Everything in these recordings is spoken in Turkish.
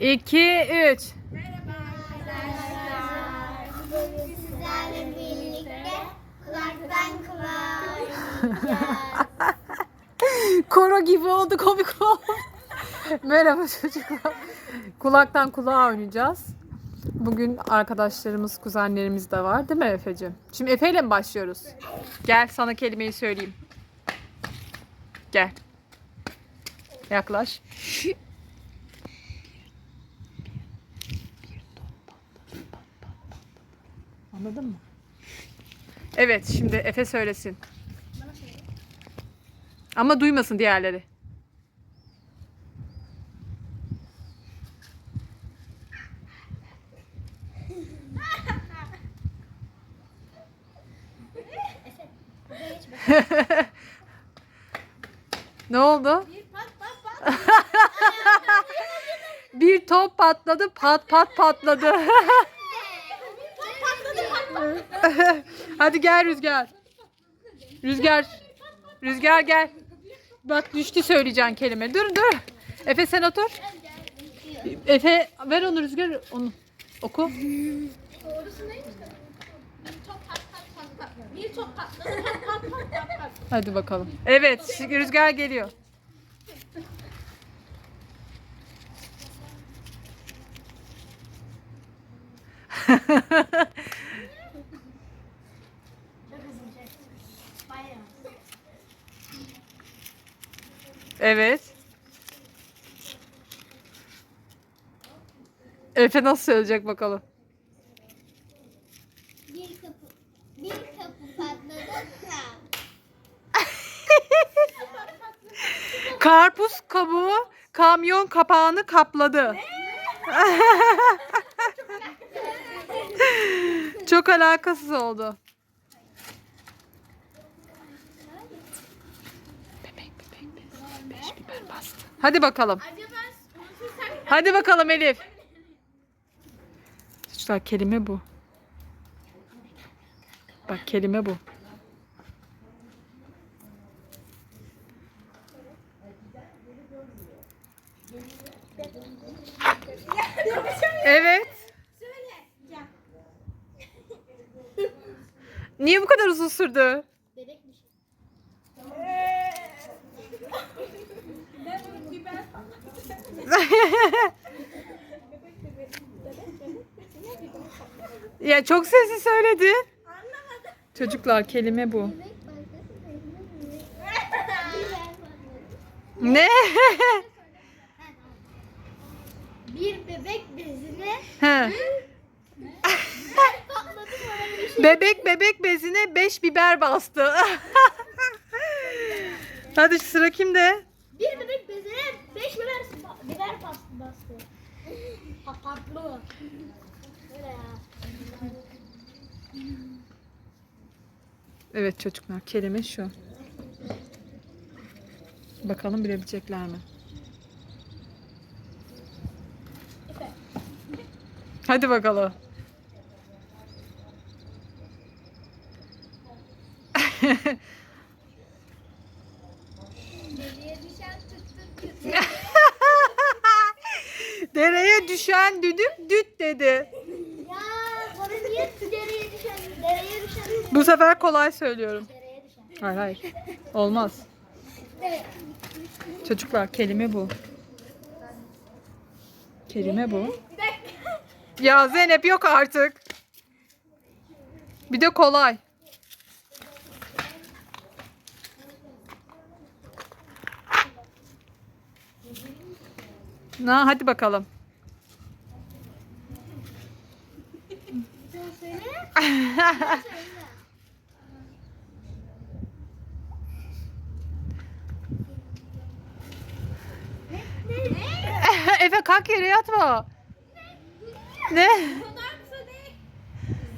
2, 3. Bugün sizlerle birlikte kulaktan kulağa. Koro gibi oldu komik oldu. Merhaba çocuklar. Kulaktan kulağa oynayacağız. Bugün arkadaşlarımız, kuzenlerimiz de var değil mi Efe'cim? Şimdi Efe ile mi başlıyoruz? Gel sana kelimeyi söyleyeyim. Gel. Yaklaş. Anladın mı? Evet, şimdi Efe söylesin. Ama duymasın diğerleri. ne oldu? Bir top patladı, pat pat patladı. Hadi gel Rüzgar. Rüzgar. Rüzgar gel. Bak düştü söyleyeceğin kelime. Dur dur. Efe sen otur. Efe ver onu Rüzgar onu. Oku. Hadi bakalım. Evet Rüzgar geliyor. Evet. Efe nasıl söyleyecek bakalım. Bir kapı. Bir kapı patladı. Karpuz kabuğu kamyon kapağını kapladı. Çok alakasız oldu. Bebek bebek bezine beş biber bastı. Hadi bakalım. Hadi bakalım Elif. Çocuklar kelime bu. Bak kelime bu. Evet. Niye bu kadar uzun sürdü? ya çok sesli söyledi. Çocuklar kelime bu. Ne? Bir bebek bezine He. bebek bebek bezine 5 biber bastı. Hadi sıra kimde? Bir bebek bezine beş biber, biber bastı. bastı. Ya. Evet çocuklar kelime şu. Bakalım bilebilecekler mi? Hadi bakalım. Deliye düşen tüt. Dereye düşen düdük düt dedi. Ya bana niye dereye düşen, dereye düşen, Bu sefer kolay söylüyorum. dereye düşen. Hayır hayır. Olmaz. Çocuklar kelime bu. Kelime bu. Ya Zeynep yok artık. Bir de kolay. Na hadi bakalım. Efe kalk yere yatma. Ne?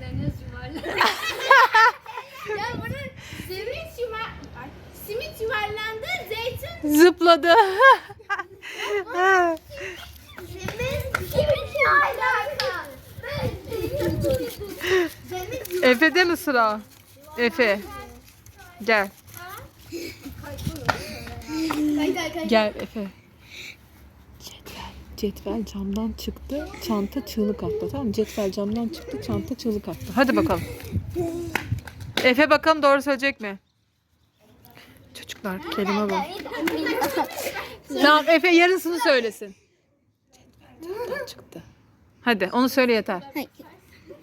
Deniz yuvarlandı. ya bunun simit yuvar... Ay, Simit yuvarlandı, zeytin... Zıpladı. Simit, simit yuvarlandı. Simit Efe'de mi sıra? Efe. Gel. Gel Efe. Gel. Cetvel camdan çıktı, çanta çığlık attı. Tamam? Cetvel camdan çıktı, çanta çığlık attı. Hadi bakalım. Efe bakalım doğru söyleyecek mi? Çocuklar kelime bu. Tamam Efe yarısını söylesin. Cetvel camdan çıktı. Hadi onu söyle yeter. Hayır.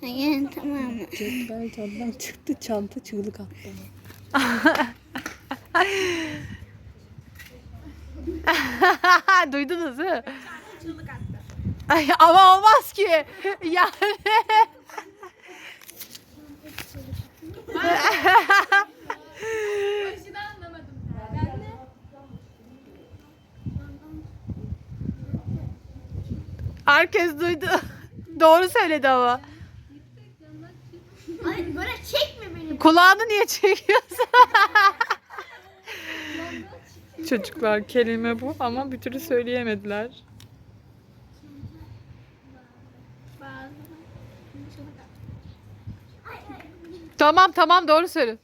Hayır tamam. Cetvel camdan çıktı, çanta çığlık attı. Duydunuz değil mi? Ay, ama olmaz ki. Yani. Herkes duydu. Doğru söyledi ama. Ay böyle çekme beni. Kulağını niye çekiyorsun? Çocuklar kelime bu ama bir türlü söyleyemediler. Tamam tamam doğru söyle.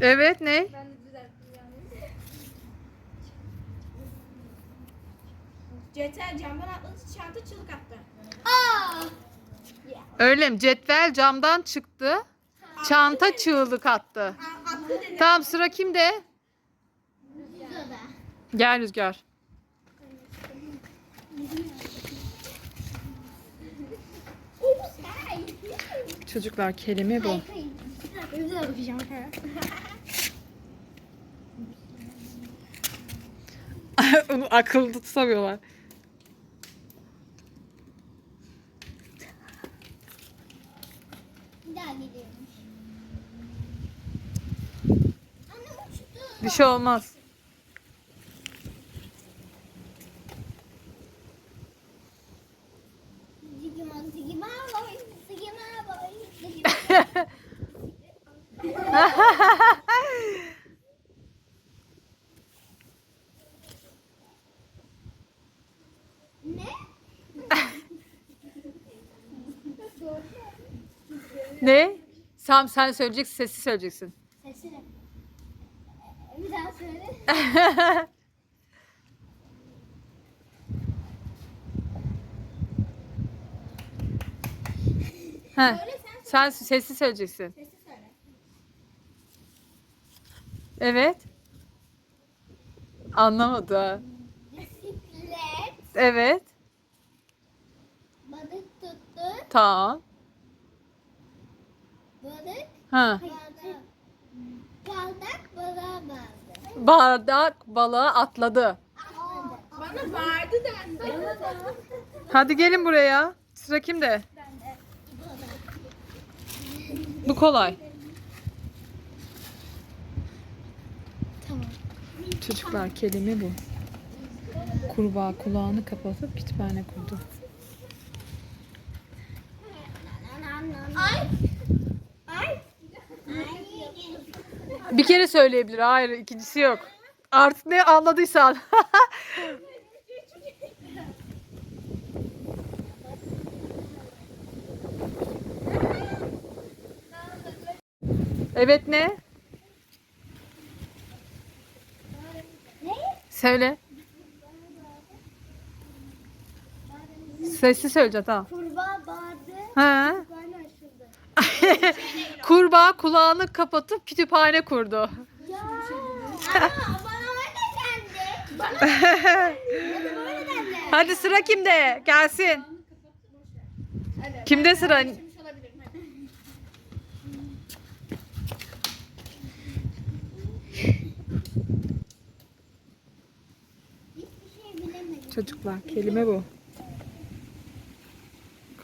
Evet ne? Ben de düzelttim yanlış. Cetel camdan atladı, çanta çığlık attı. Aa! Öyle mi? Cetvel camdan çıktı. Çanta çığlık attı. Tamam sıra kimde? Gel Rüzgar. Çocuklar kelime bu. Onu akılda tutamıyorlar. Bir daha geliyormuş. Anne uçtu. Bir şey olmaz. Ne? ne? Sam sen söyleyeceksin, sessiz söyleyeceksin. Sesini. Bir daha söyle. Sen sessiz söyleyeceksin. Sesi söyle. Evet. Anlamadı. ha. Bisiklet. Evet. Balık tuttu. Tamam. Balık. Ha. Bardak. Bardak balığa bağlı. Bardak balığa atladı. Bana vardı dendi. Hadi gelin buraya. Sıra kimde? Bu kolay. Tamam. Çocuklar kelime bu. Kurbağa kulağını kapatıp kütüphane kurdu. Ay. Ay. Bir kere söyleyebilir. Hayır, ikincisi yok. Artık ne anladıysan. evet ne? Söyle. Sessiz söyleyeceğim tamam. Kurbağa bağırdı. Ha. Bana açıldı. Kurbağa kulağını kapatıp kütüphane kurdu. Ya. Aa, bana öyle dendi. Bana bana böyle dendi. Hadi sıra kimde? Gelsin. Kimde sıra? Çocuklar kelime bu.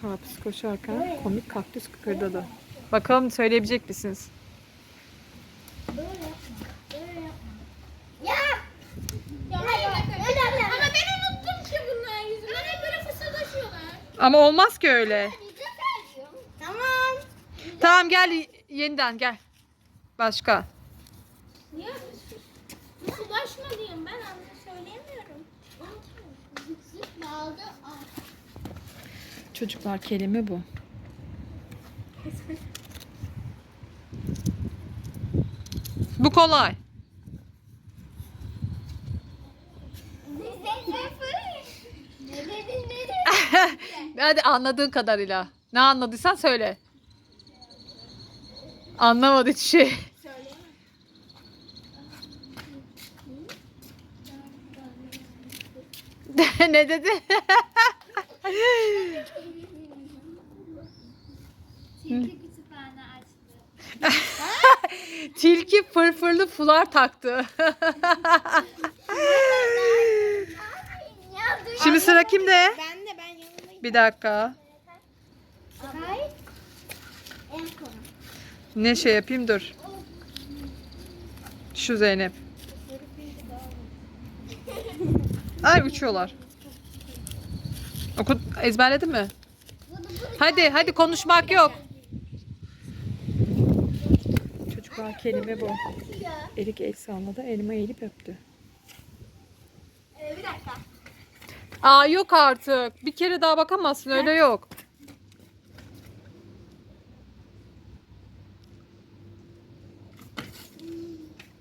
Karpuz koşarken komik kaktüs kıkırdadı. Bakalım söyleyebilecek misiniz? Böyle yapma. Böyle yapma. Ya. Ya hayır. Ama ben unuttum ki bunlar yüzünden. Hep böyle fısıldaşıyorlar. Ama olmaz ki öyle. Tamam. Tamam gel yeniden gel. Başka. Ya fısıldaşma diyeyim ben anne söyleyemiyorum. Zıp. Çocuklar kelime bu. Bu kolay. Hadi anladığın kadarıyla. Ne anladıysan söyle. Anlamadı hiç şey. ne dedi? Tilki fırfırlı fular taktı. Şimdi sıra kimde? Ben de ben yanındayım. Bir dakika. Ne şey yapayım dur. Şu Zeynep. Ay uçuyorlar. Oku, ezberledin mi? Hadi hadi konuşmak yok. Çocuklar kelime bu. Erik el salladı, elma eğilip öptü. Ee, bir dakika. Aa yok artık. Bir kere daha bakamazsın öyle yok.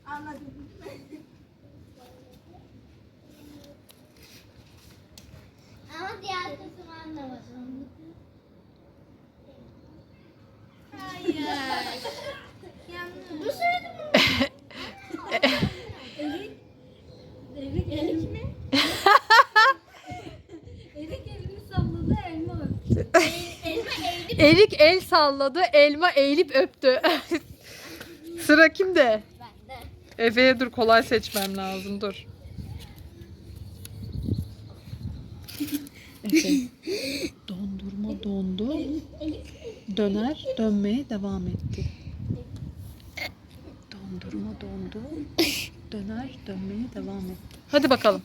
Anladım. Ama diğer kısmı anlamadım. Hayır. Yanlış. Bu söyledim Erik. Erik. Erik mi? Erik elini salladı elma öptü. elma eğilip Erik el salladı, elma eğilip öptü. Sıra kimde? bende. Efe'ye dur kolay seçmem lazım dur. Efe. Dondurma dondu. Döner dönmeye devam etti. Dondurma dondu. Döner dönmeye devam etti. Hadi bakalım.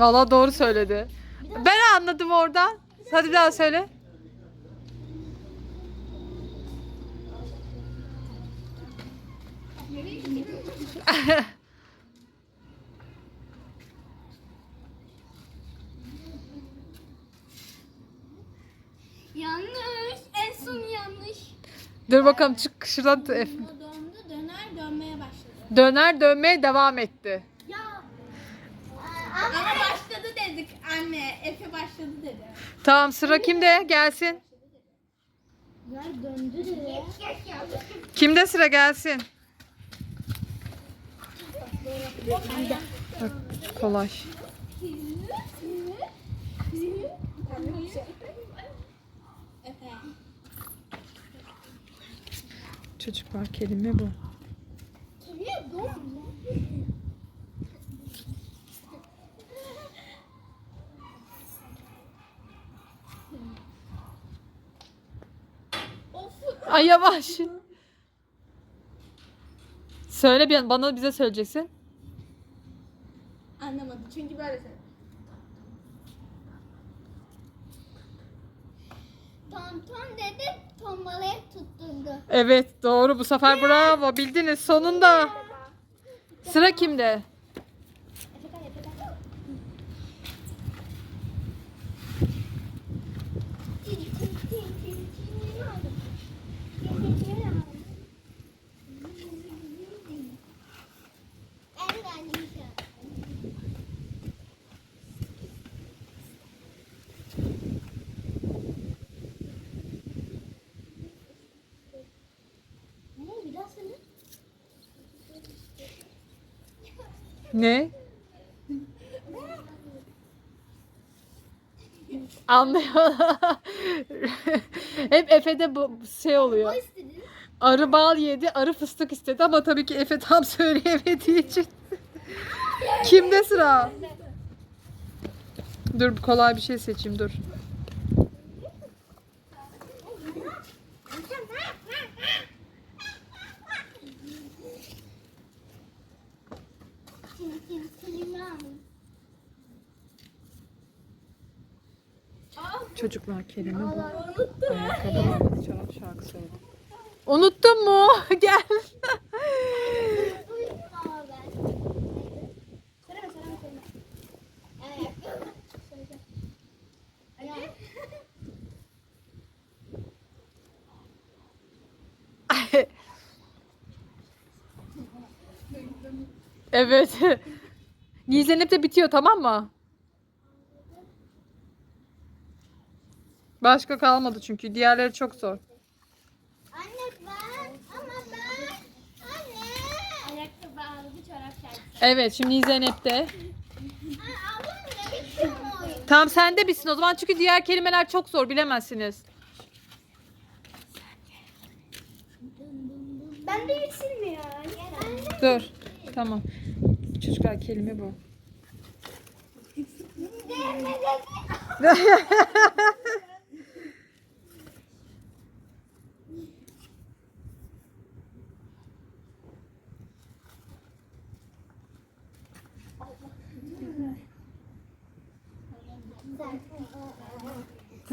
Valla doğru söyledi. Ben anladım oradan. Hadi bir daha söyle. Yanlış. En son yanlış. Dur bakalım çık şuradan. Dondu döner dönmeye başladı. Döner dönmeye devam etti. Ya. Ama anne. Efe başladı dedi. Tamam sıra kimde? Gelsin. Döner döndü dedi. Kimde sıra gelsin? Bak, kolay. Çocuklar kelime bu. Kelime mu? Ay yavaş. Söyle bir bana bize söyleyeceksin. Anlamadı çünkü böyle söyledi. Ton ton dedi, tombalayıp tutturdu. Evet doğru bu sefer bravo bildiniz sonunda. Sıra kimde? Ne? Anlıyor. Hep Efe'de bu şey oluyor. Arı bal yedi, arı fıstık istedi ama tabii ki Efe tam söyleyemediği için. Kimde sıra? Dur kolay bir şey seçeyim dur. Çocuklar kelime bu. Ayakkabı vardı çalıp şarkı söyledi. Unuttun mu? Gel. evet. Gizlenip de bitiyor tamam mı? Başka kalmadı çünkü. Diğerleri çok zor. Anne ben ama ben anne. Ayakkabı aldı çorap şarkısı. Evet şimdi oyun? Tamam sen de bitsin o zaman çünkü diğer kelimeler çok zor bilemezsiniz. Ben de biçilmiyor. Ben de. Dur. Tamam. Çocuklar kelime bu.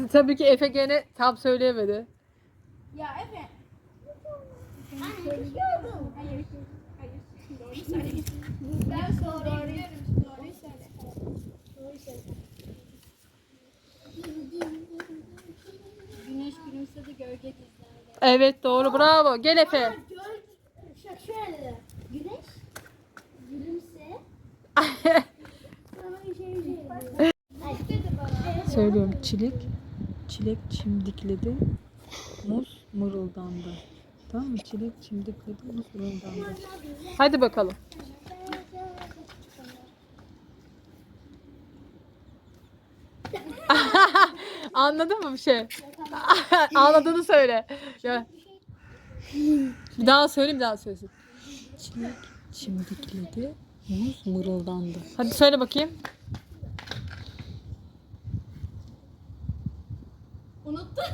Tabii ki Efe gene tam söyleyemedi. Ya Efe. Anne biliyordum. Hayır. Hayır. Doğru söyle. Ben doğru biliyorum. Doğruyu söyle. Doğru söyle. Güneş gülümsedi gölge dizlerde. Evet doğru bravo. Gel Efe. Şöyle. Güneş gülümse. Sana bir şey şey. Söylüyorum çilek. Çilek çimdikledi. Muz mırıldandı. Tamam mı? Çilek çimdikledi. Muz mırıldandı. Hadi bakalım. Anladın mı bir şey? Anladığını söyle. Bir daha söyle bir daha söylesin. Çilek çimdikledi. Muz mırıldandı. Hadi söyle bakayım. Unuttum.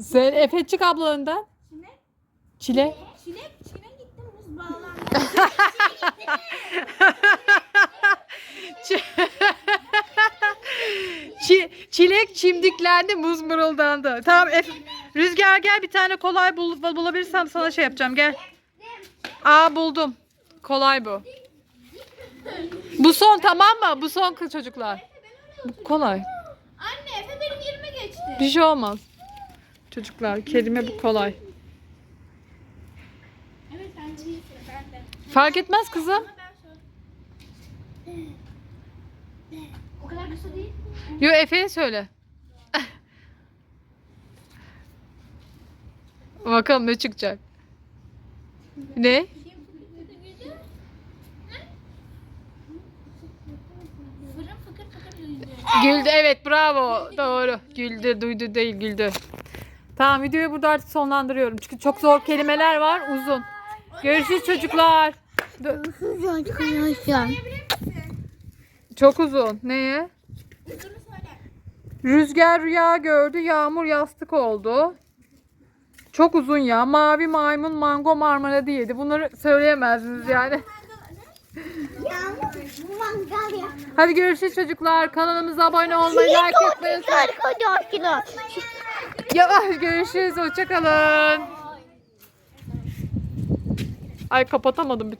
Sen Efe çık abla önden. Çilek. Çile. Çilek, çilek gitti muz bağlandı. Çi- çilek çimdiklendi, muz mırıldandı. Tamam Efe. Rüzgar gel bir tane kolay bul bulabilirsem sana şey yapacağım gel. Aa buldum. Kolay bu. Bu son tamam mı? Bu son kız çocuklar. Bu kolay. Anne Efe benim yerime geçti. Bir şey olmaz. Çocuklar kelime bu kolay. Evet bence iyisin ben de. Fark etmez kızım. Ben O kadar kısa değil. Yo Efe'ye söyle. Bakalım ne çıkacak. Ne? Güldü evet bravo. Doğru. Güldü duydu değil güldü. Tamam videoyu burada artık sonlandırıyorum. Çünkü çok zor kelimeler var uzun. Görüşürüz çocuklar. Çok uzun. Neye? Rüzgar rüya gördü, yağmur yastık oldu. Çok uzun ya. Mavi maymun mango marmara yedi. Bunları söyleyemezsiniz yani. Mangal. Hadi görüşürüz çocuklar. Kanalımıza abone olmayı, like etmeyi unutmayın. Arkadaşlar. Yavaş görüşürüz. Hoşçakalın. Ay kapatamadım bir